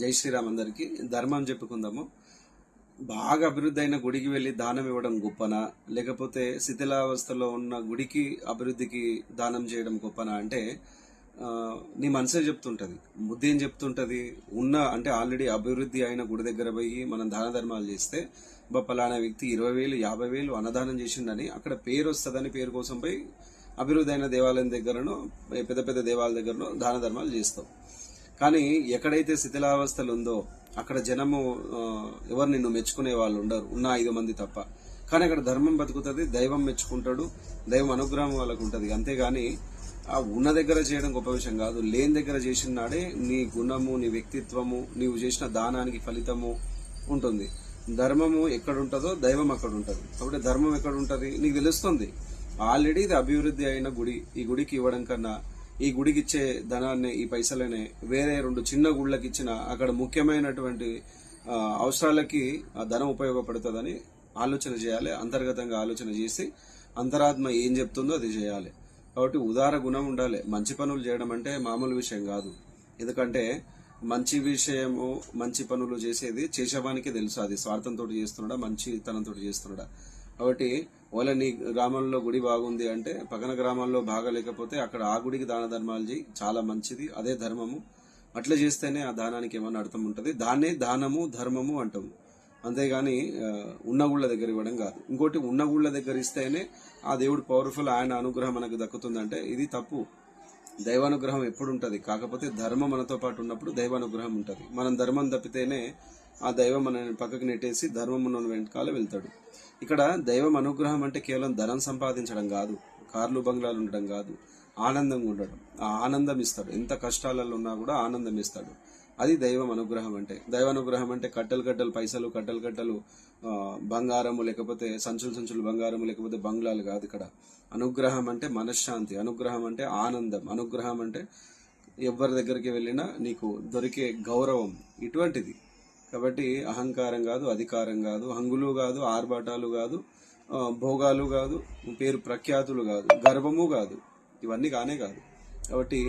జై శ్రీరామ్ అందరికి. ధర్మం చెప్పుకుందాము. బాగా అభివృద్ధి అయిన గుడికి వెళ్ళి దానం ఇవ్వడం గొప్పనా? లేకపోతే శిథిలావస్థలో ఉన్న గుడికి అభివృద్ధికి దానం చేయడం గొప్పనా? అంటే నీ మనసే చెప్తుంటది. బుద్ధి ఏం చెప్తుంటది? ఉన్న అంటే ఆల్రెడీ అభివృద్ధి అయిన గుడి దగ్గర పోయి మనం దాన ధర్మాలు చేస్తే బా పలానా వ్యక్తి ఇరవై వేలు యాభై వేలు అన్నదానం చేసిండని అక్కడ పేరు వస్తుందని పేరు కోసం పోయి అభివృద్ధి అయిన దేవాలయం దగ్గరను పెద్ద పెద్ద దేవాలయం దగ్గరను దాన ధర్మాలు చేస్తాం కానీ ఎక్కడైతే శిథిలావస్థలు ఉందో అక్కడ జనము ఎవరు నిన్ను మెచ్చుకునే వాళ్ళు ఉండరు. ఉన్న ఐదు మంది తప్ప. కానీ అక్కడ ధర్మం బతుకుతుంది దైవం మెచ్చుకుంటాడు దైవం అనుగ్రహం వాళ్ళకు ఉంటుంది. అంతేగాని ఆ ఉన్న దగ్గర చేయడం గొప్ప విషయం కాదు. లేని దగ్గర చేసిన నాడే నీ గుణము నీ వ్యక్తిత్వము నీవు చేసిన దానానికి ఫలితము ఉంటుంది. ధర్మము ఎక్కడ ఉంటుందో దైవం అక్కడ ఉంటుంది కాబట్టి ధర్మం ఎక్కడ ఉంటుంది నీకు తెలుస్తుంది. ఆల్రెడీ ఇది అభివృద్ధి అయిన గుడి. ఈ గుడికి ఇవ్వడం కన్నా ఈ గుడికి ఇచ్చే ధనాన్ని ఈ పైసలనే వేరే రెండు చిన్న గుళ్ళకి ఇచ్చిన అక్కడ ముఖ్యమైనటువంటి అవసరాలకి ఆ ధనం ఉపయోగపడుతుందని ఆలోచన చేయాలి అంతర్గతంగా ఆలోచన చేసి అంతరాత్మ ఏం చెప్తుందో అది చేయాలి. కాబట్టి ఉదార గుణం ఉండాలి. మంచి పనులు చేయడం అంటే మామూలు విషయం కాదు. ఎందుకంటే మంచి విషయము మంచి పనులు చేసేది చేసేవానికి తెలుసు. అది స్వార్థంతో చేస్తున్నాడా మంచితనంతో చేస్తున్నాడా. కాబట్టి ఒకవేళ నీ గ్రామంలో గుడి బాగుంది అంటే పక్కన గ్రామాల్లో బాగా లేకపోతే అక్కడ ఆ గుడికి దాన ధర్మాలు చేయి చాలా మంచిది అదే ధర్మము. అట్లా చేస్తేనే ఆ దానానికి ఏమన్నా అర్థం ఉంటుంది. దాన్నే దానము ధర్మము అంటాము. అంతేగాని ఉన్న గుళ్ళ దగ్గర ఇవ్వడం కాదు. ఇంకోటి ఉన్న గుళ్ళ దగ్గర ఇస్తేనే ఆ దేవుడు పవర్ఫుల్ ఆయన అనుగ్రహం మనకు దక్కుతుందంటే ఇది తప్పు. దైవానుగ్రహం ఎప్పుడు ఉంటుంది కాకపోతే ధర్మం మనతో పాటు ఉన్నప్పుడు దైవానుగ్రహం ఉంటుంది. మనం ధర్మం తప్పితేనే ఆ దైవం మనల్ని పక్కకు నెట్టేసి ధర్మం ఉన్న వెంటకాల వెళ్తాడు. ఇక్కడ దైవం అనుగ్రహం అంటే కేవలం ధనం సంపాదించడం కాదు. కార్లు బంగ్లాలు ఉండడం కాదు. ఆనందంగా ఉండడం. ఆ ఆనందం ఇస్తాడు. ఎంత కష్టాలలో ఉన్నా కూడా ఆనందం ఇస్తాడు. అది దైవం అనుగ్రహం అంటే. దైవానుగ్రహం అంటే కట్టలు కట్టలు పైసలు కట్టలు కట్టలు బంగారము లేకపోతే సంచులు సంచులు బంగారము లేకపోతే బంగ్లాలు కాదు ఇక్కడ. అనుగ్రహం అంటే మనశ్శాంతి అనుగ్రహం అంటే ఆనందం అనుగ్రహం అంటే ఎవరి దగ్గరికి వెళ్ళినా నీకు దొరికే గౌరవం ఇటువంటిది. కాబట్టి అహంకారం కాదు అధికారం కాదు హంగులు కాదు ఆర్భాటాలు కాదు భోగాలు కాదు పేరు ప్రఖ్యాతులు కాదు గర్వము కాదు. ఇవన్నీ కానే కాదు. కాబట్టి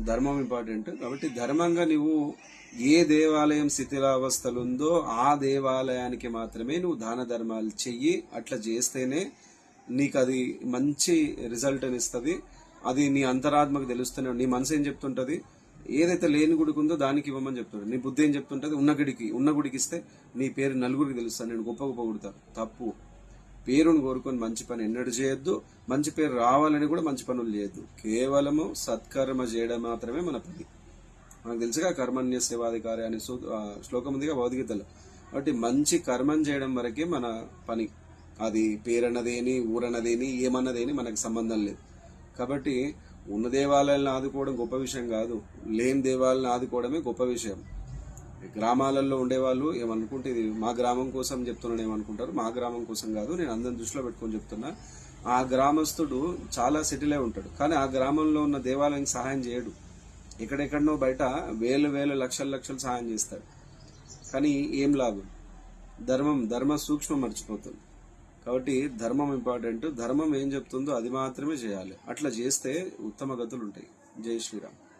ధర్మం ఇంపార్టెంట్. కాబట్టి ధర్మంగా నువ్వు ఏ దేవాలయం శిథిలావస్థలుందో ఆ దేవాలయానికి మాత్రమే నువ్వు దాన ధర్మాలు చెయ్యి. అట్లా చేస్తేనే నీకు అది మంచి రిజల్ట్ అని ఇస్తుంది అది నీ అంతరాత్మకు తెలుస్తూనే నీ మనసు ఏం చెప్తుంటది? ఏదైతే లేని గుడికి ఉందో దానికి ఇవ్వమని చెప్తుంటది. నీ బుద్ధి ఏం చెప్తుంటది? ఉన్న గుడికి. ఉన్న గుడికి ఇస్తే నీ పేరు నలుగురికి తెలుస్తాను నేను గొప్ప గొప్ప కొడతా తప్పు. పేరును కోరుకొని మంచి పని ఎన్నడూ చేయొద్దు. మంచి పేరు రావాలని కూడా మంచి పనులు చేయొద్దు. కేవలము సత్కర్మ చేయడం మాత్రమే మన పని. మనకు తెలుసుగా కర్మణ్య సేవాధికారి అనే శ్లోకం ఉందిగా భౌతికతలో కాబట్టి మంచి కర్మం చేయడం వరకే మన పని. అది పేరన్నదేని ఊరన్నదేని ఏమన్నదేని మనకు సంబంధం లేదు. కాబట్టి ఉన్న దేవాలయాలను ఆదుకోవడం గొప్ప విషయం కాదు. లేని దేవాలయాలను ఆదుకోవడమే గొప్ప విషయం. గ్రామాలలో ఉండేవాళ్ళు ఏమనుకుంటే ఇది మా గ్రామం కోసం చెప్తున్నాను ఏమనుకుంటారు? మా గ్రామం కోసం కాదు నేను అందరిని దృష్టిలో పెట్టుకొని చెప్తున్నా. ఆ గ్రామస్తుడు చాలా సెటిల్ అయి ఉంటాడు. కానీ ఆ గ్రామంలో ఉన్న దేవాలయం సహాయం చేయడు. ఎక్కడెక్కడనో బయట వేలు వేలు లక్షల లక్షలు సహాయం చేస్తాడు. కానీ ఏం లాభం? ధర్మం ధర్మ సూక్ష్మం మర్చిపోతుంది. కాబట్టి ధర్మం ఇంపార్టెంట్. ధర్మం ఏం చెప్తుందో అది మాత్రమే చేయాలి. అట్లా చేస్తే ఉత్తమ గతులు ఉంటాయి. జై శ్రీరామ్.